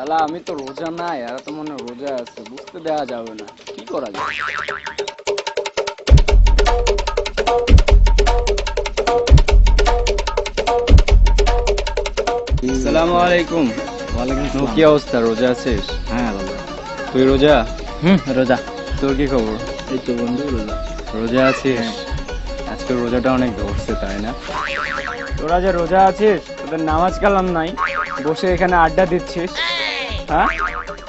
শালা আমি তো রোজা নাই আর তো মনে রোজা আছে বুঝতে দেওয়া যাবে না কি করা যায়? আসসালামু আলাইকুম। ওয়ালাইকুম কি অবস্থা রোজা আছিস? হ্যাঁ দাদা তুই রোজা? হুম রোজা। তোর কি খবর? এই তো বন্ধু রোজা। রোজা আছিস? আজকে রোজাটা অনেক ধরছে তাই না? তোরা যে রোজা আছিস তোদের নামাজ কালাম নাই বসে এখানে আড্ডা দিচ্ছিস। হ্যাঁ?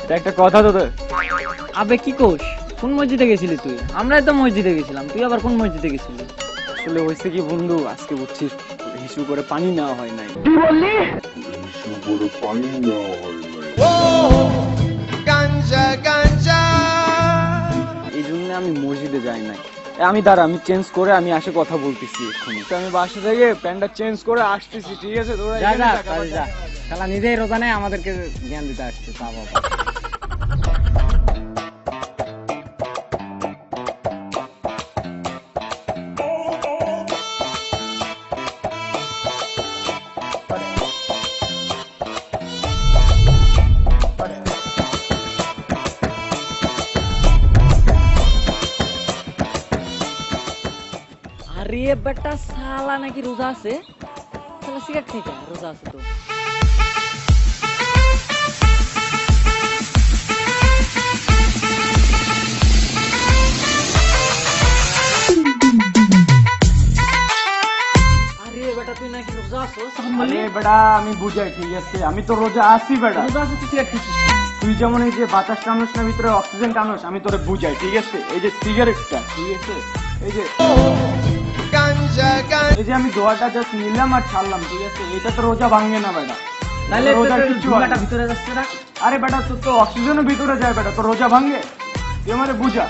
এটা একটা কথা তোদের আবে কি কোষ কোন মসজিদে গেছিলি তুই? আমরাই তো মসজিদে গেছিলাম। তুই আবার কোন মসজিদে গেছিলি? আসলে হয়েছে কি বন্ধু আজকে বুঝছিস হিসু করে পানি নেওয়া হয় নাই। করে পানি নেওয়া হয় নাই। এই জন্য আমি মসজিদে যাই নাই। আমি দাঁড়া আমি চেঞ্জ করে আমি আসে কথা বলতেছি এক্ষুনি। তো আমি বাসে থেকে প্যান্টটা চেঞ্জ করে আসতেছি ঠিক আছে? তোরা যা যা শালা নিজেই রোজা নেই আমাদেরকে জ্ঞান দিতে আসছে তা বাবা। বেটা নাকি রোজা আছে? শালা সিগারেট রোজা আছে তো। আরে বেটা আমি বুঝাই ঠিক আছে আমি তো রোজা আসি বেটা। রোজা আছে তুই তুই যেমন এই যে বাতাস টানোস না ভিতরে অক্সিজেন টানোস আমি তোরে বুঝাই ঠিক আছে? এই যে সিগারেটটা ঠিক আছে? এই যে এই যে আমি দোয়াটা জাস্ট নিলাম আর ছাড়লাম ঠিক আছে? এটা তো রোজা ভাঙে না বেটা। তাহলে রোজার ভিতরে যাচ্ছে না আরে বেটা তোর তো অক্সিজেনও ভিতরে যায় বেটা তো রোজা ভাঙে? তুই আমারে বুঝা।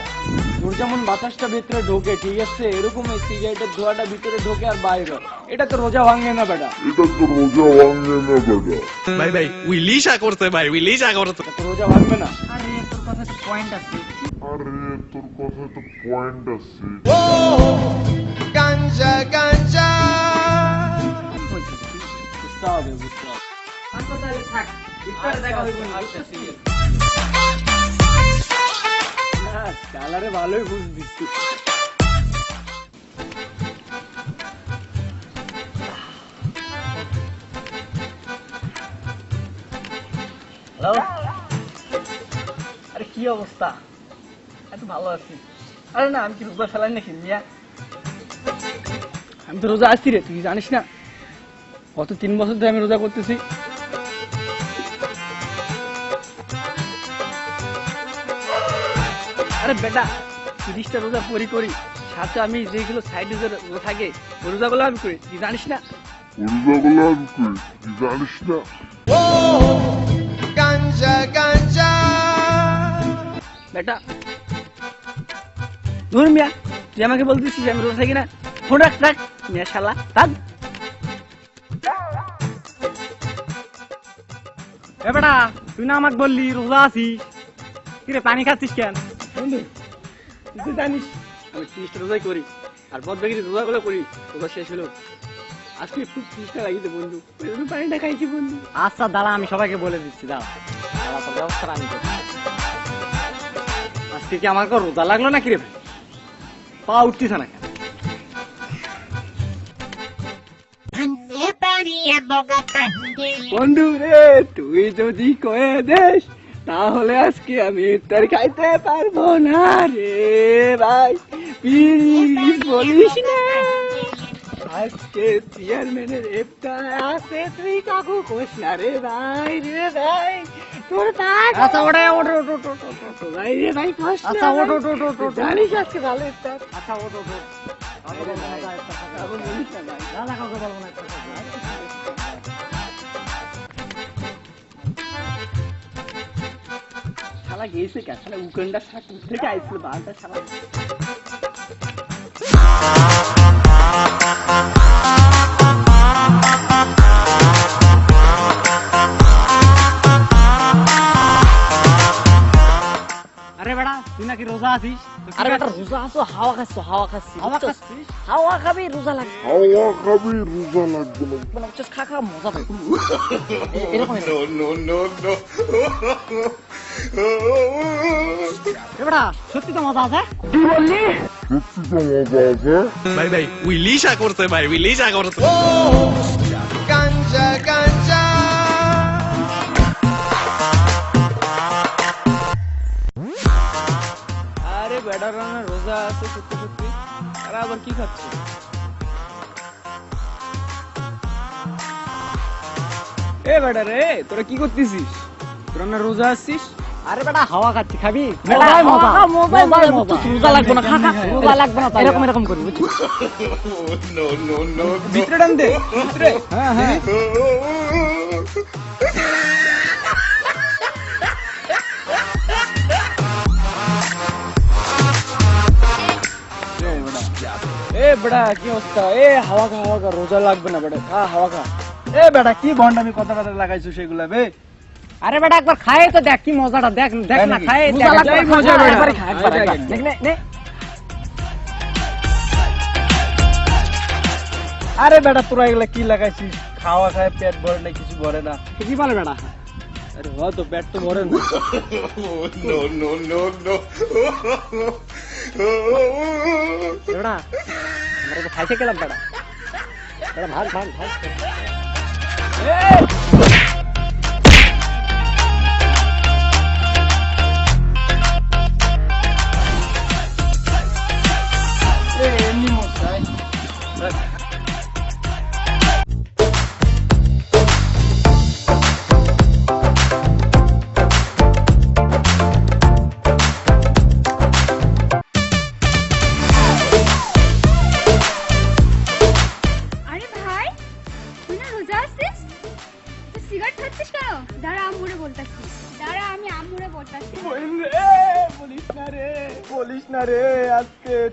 তোর যেমন বাতাসটা ভিতরে ঢোকে ঠিক আছে এরকম এই সিগারেটের ধোঁয়াটা ভিতরে ঢোকে আর বাইরে। এটা তো রোজা ভাঙে না বেটা। এটা তো রোজা ভাঙে না বেটা। ভাই ভাই উইলিশা করতে ভাই উইলিশা করতে। তো রোজা ভাঙবে না। আরে তোর কথা তো পয়েন্ট আছে। আরে তোর কথা তো পয়েন্ট আছে বুঝতে হবে বুঝতে হবে। আচ্ছা তাহলে থাক। ইফতারে দেখা হইব না। হ্যাঁ ভালোই বুঝ হ্যালো আরে কি অবস্থা? এত ভালো আছি। আরে না, আমি কি রোজা ফেলাই নাকি, মিয়া? আমি তো রোজা আসছি রে, তুই জানিস না? গত তিন বছর ধরে আমি রোজা করতেছি। আরে বেটা তিরিশটা রোজা পরি করি। সাথে আমি যেগুলো সাইডে যে রোজা থাকে রোজাগুলো আমি করি। তুই জানিস না? রোজাগুলো আমি করি তুই জানিস না? বেটা ধর মিয়া তুই আমাকে বলতেছিস আমি রোজা থাকি না। ফোন রাখ রাখ মিয়া শালা থাক। বেটা তুই না আমাকে বললি রোজা আছিস? কিরে পানি খাচ্ছিস কেন? বন্ধু তুই জানিস আমি তিরিশটা রোজাই করি আর বদ রোজাগুলো করি রোজা শেষ হলো। আজকে খুব তিরিশটা লাগিয়েছে বন্ধু। ওই জন্য পানিটা খাইছি বন্ধু। আচ্ছা দাঁড়া আমি সবাইকে বলে দিচ্ছি ব্যবস্থা আমি আজকে কি আমার কোনো রোজা লাগল না কিরে ভাই? পা উঠতেছে না কেন? বন্ধু রে তুই যদি কয়ে দেস তাহলে আজকে আমি ইফতার খাইতে পারব না রে ভাই প্লিজ বলিস না আজকে চেয়ারম্যানের ইফতার আছে তুই কাকু কোস না রে ভাই রে ভাই তোর আচ্ছা ওটা ওটো ওটো ওটো ওটো ভাই রে ভাই কোস না আচ্ছা ওটো ভাই। ওটো ওটো ওটো জানিস আজকে ভালো ইফতার আচ্ছা ওটো ওটো এখন বলিস না ভাই দাদা কাউকে বলব না একটা কথা। শালা গেছে কে শালা উকেন্ডা শালা কোথা থেকে আইছিল বালটা শালা আরে বেটা তুই নাকি রোজা আছিস তো আরে বেটা রোজা আছো হাওয়া খাচ্ছ হাওয়া খাচ্ছি হাওয়া? খাচ্ছিস হাওয়া খাবি রোজা লাগবে। হাওয়া খাবি রোজা লাগবে মানে বুঝছস, খা খা মজা এরকম. বেটা সত্যি তো মজা আছে? সত্যি তো মজা আছে। ভাই ভাই উইলিশা করছে ভাই উইলিশা করছে। আরে বেটার রান্না রোজা আছে সত্যি সত্যি। আর আবার কি খাচ্ছে? এ বেটা রে তোরা কি করতেছিস? তোরা না রোজা আসছিস? আরে বেটা হাওয়া খাচ্ছি খাবি? রোজা লাগবে না খা খা রোজা লাগবে না এরকম এরকম করি ভিতরে টান দে ভিতরে হ্যাঁ হ্যাঁ। এ বড়া কি অবস্থা এ হাওয়া খা হাওয়া খা রোজা লাগবে না বড়া খা হাওয়া খা এ বেটা কি ভন্ডামি কথা কথা লাগাইছো সেগুলা বে আরে বেটা একবার খাই তো দেখ কি মজাটা দেখ দেখ না নাকি? খাই দেখ, মজা খা, বেটা। একবারই খা, একবার, আরে। নে, নে, নে। বেটা তোরা এগুলা কি লাগাইছিস খাওয়া খায় পেট ভরে না কিছু ভরে না কি বলে বেটা আরে হ তো পেট তো ভরে না no, no, no, no. বেটা আমরা তো খাইছে গেলাম বেটা বেটা ভাগ ভাগ ভাগ। এমনি মশাই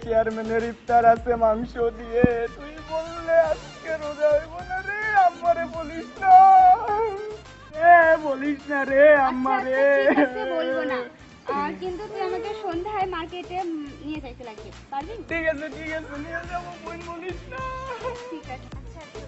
চেয়ারম্যানের ইফতার আছে মাংস দিয়ে। তুই বললে আজকে রোজা হইব না রে আমারে বলিস না। এ বলিস না রে আচ্ছা, আমারে আচ্ছা, আছে, বলব না। কিন্তু তুই আমাকে সন্ধ্যায় মার্কেটে নিয়ে যাইতে লাগবে পারবি? ঠিক আছে ঠিক আছে নিয়ে যাব বোন বলিস না। ঠিক আছে আচ্ছা আচ্ছা।